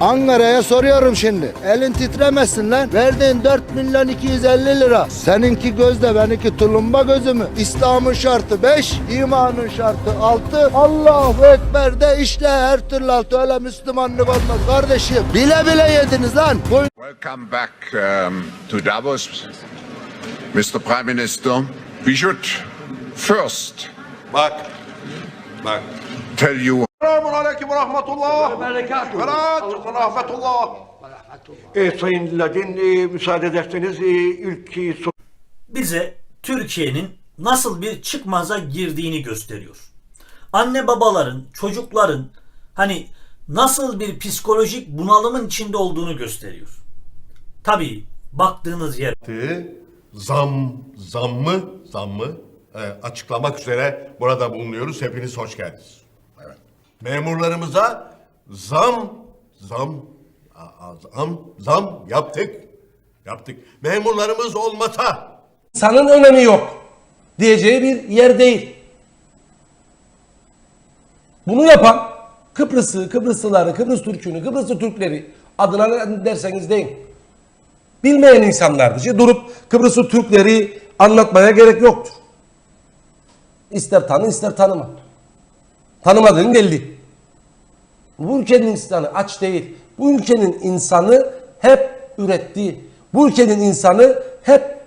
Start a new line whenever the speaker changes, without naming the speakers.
Ankara'ya soruyorum şimdi. Elin titremesin lan. Verdiğin 4 milyon 250 lira. Seninki gözde benimki tulumba gözü mü? İslam'ın şartı 5, imanın şartı 6. Allahu Ekber de işte her türlü altı. Öyle Müslümanlık olmaz kardeşim. Bile bile yediniz lan. Bu
Welcome back um, to Davos, Mr. Prime Minister. We should first
Bak. Bak.
tell you
Selamun aleyküm ve rahmetullah. Berekatuhu. Ve rahmetullah. E, Sayın Ladin e, müsaade ederseniz e, ilk e,
bize Türkiye'nin nasıl bir çıkmaza girdiğini gösteriyor. Anne babaların, çocukların hani nasıl bir psikolojik bunalımın içinde olduğunu gösteriyor. Tabii baktığınız yer
zam, zammı, zammı e, açıklamak üzere burada bulunuyoruz. Hepiniz hoş geldiniz. Memurlarımıza zam, zam, zam, zam yaptık. Yaptık. Memurlarımız olmasa
insanın önemi yok diyeceği bir yer değil. Bunu yapan Kıbrıs'ı, Kıbrıslıları, Kıbrıs Türk'ünü, Kıbrıslı Türkleri adına derseniz deyin. Bilmeyen insanlardır. Şimdi durup Kıbrıslı Türkleri anlatmaya gerek yoktur. İster tanı ister tanıma. Tanımadığın belli. Bu ülkenin insanı aç değil. Bu ülkenin insanı hep üretti. Bu ülkenin insanı hep